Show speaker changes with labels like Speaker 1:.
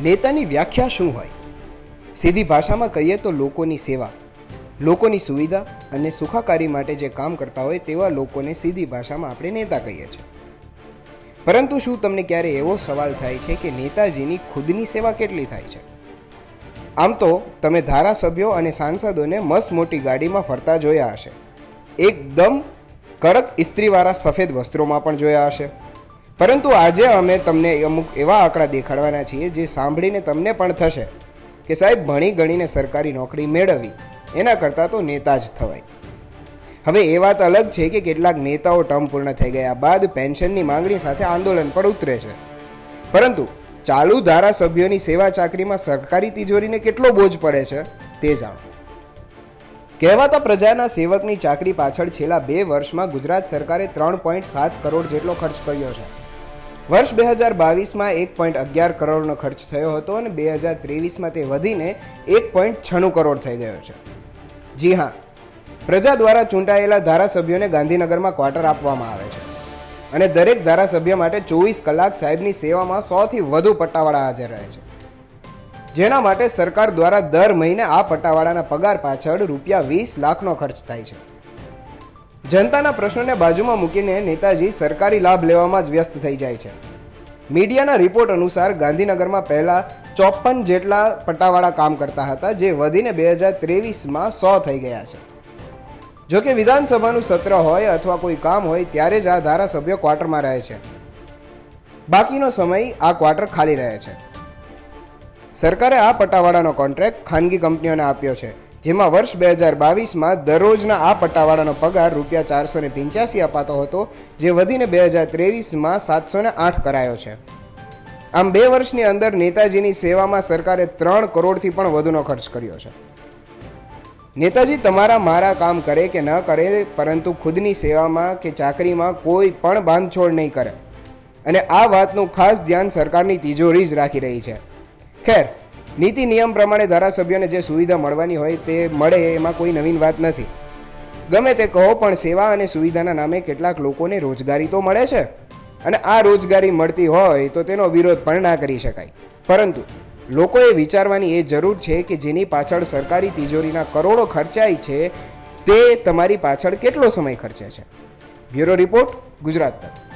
Speaker 1: નેતાની વ્યાખ્યા શું હોય? સીધી ભાષામાં કહીએ તો લોકોની સેવા, લોકોની સુવિધા અને સુખાકારી માટે જે કામ કરતા હોય તેવા લોકોને સીધી ભાષામાં આપણે નેતા કહીએ છીએ. પરંતુ શું તમને ક્યારે એવો સવાલ થાય છે કે નેતાજીની ખુદની સેવા કેટલી થાય છે? આમ તો તમે ધારાસભ્યો અને સાંસદોને મસ્ત મોટી ગાડીમાં ફરતા જોયા હશે. એકદમ કડક ઇસ્ત્રીવાળા સફેદ વસ્ત્રોમાં પણ જોયા હશે. પરંતુ આજે અમે તમને અમુક એવા આંકડા દેખાડવાના છીએ જે સાંભળીને તમને પણ થશે કે સાહેબ, ભણી ગણીને સરકારી નોકરી મેળવવી એના કરતાં તો નેતા જ થવાય. હવે એ વાત અલગ છે કે કેટલાક નેતાઓ ટર્મ પૂર્ણ થઈ ગયા બાદ પેન્શનની માંગણી સાથે આંદોલન પર ઉતરે છે. પરંતુ ચાલુ ધારાસભ્યોની સેવા ચાકરીમાં સરકારી તિજોરીને કેટલો બોજ પડે છે તે જાણો. કહેવાતા પ્રજાના સેવકની ચાકરી પાછળ છેલ્લા બે વર્ષમાં ગુજરાત સરકારે ત્રણ પોઈન્ટ સાત કરોડ જેટલો ખર્ચ કર્યો છે. વર્ષ બે હજાર બાવીસમાં એક પોઈન્ટ અગિયાર કરોડનો ખર્ચ થયો હતો અને બે હજાર ત્રેવીસમાં તે વધીને એક પોઈન્ટ છણું કરોડ થઈ ગયો છે. જી હા, પ્રજા દ્વારા ચૂંટાયેલા ધારાસભ્યોને ગાંધીનગરમાં ક્વાર્ટર આપવામાં આવે છે. અને દરેક ધારાસભ્ય માટે ચોવીસ કલાક સાહેબની સેવામાં સોથી વધુ પટ્ટાવાળા હાજર રહે છે. જેના માટે સરકાર દ્વારા દર મહિને આ પટ્ટાવાળાના પગાર પાછળ રૂપિયા વીસ લાખનો ખર્ચ થાય છે. જનતાના પ્રશ્નોને બાજુમાં મૂકીને નેતાજી સરકારી લાભ લેવામાં જ વ્યસ્ત થઈ જાય છે. મીડિયાના રિપોર્ટ અનુસાર ગાંધીનગરમાં પહેલા ચોપન જેટલા પટ્ટાવાળા કામ કરતા હતા, જે વધીને બે હજાર ત્રેવીસમાં સો થઈ ગયા છે. જો કે વિધાનસભાનું સત્ર હોય અથવા કોઈ કામ હોય, ત્યારે જ આ ધારાસભ્યો ક્વાર્ટરમાં રહે છે. બાકીનો સમય આ ક્વાર્ટર ખાલી રહે છે. સરકારે આ પટ્ટાવાળાનો કોન્ટ્રાક્ટ ખાનગી કંપનીઓને આપ્યો છે. જેમાં વર્ષ બે હજાર બાવીસમાં દરરોજના આ પટ્ટાવાળાનો પગાર રૂપિયા ચારસો ને પંચ્યાસી અપાતો હતો, જે વધીને બે હજાર ત્રેવીસમાં સાતસો ને આઠ કરાયો છે. આમ બે વર્ષની અંદર નેતાજીની સેવામાં સરકારે ત્રણ કરોડથી પણ વધુનો ખર્ચ કર્યો છે. નેતાજી તમારા મારા કામ કરે કે ન કરે, પરંતુ ખુદની સેવામાં કે ચાકરીમાં કોઈ પણ બાંધછોડ નહીં કરે. અને આ વાતનું ખાસ ધ્યાન સરકારની તિજોરી જ રાખી રહી છે. ખેર નીતિ નિયમ પ્રમાણે ધારાસભ્યોને જે સુવિધા મળવાની હોય તે મળે એમાં કોઈ નવીન વાત નથી. ગમે તે કહો, પણ સેવા અને સુવિધાના નામે કેટલાક લોકોને રોજગારી તો મળે છે. અને આ રોજગારી મળતી હોય તો તેનો વિરોધ પણ ના કરી શકાય. પરંતુ લોકોએ વિચારવાની એ જરૂર છે કે જેની પાછળ સરકારી તિજોરીના કરોડો ખર્ચાય છે, તે તમારી પાછળ કેટલો સમય ખર્ચે છે. બ્યુરો રિપોર્ટ, ગુજરાત તક.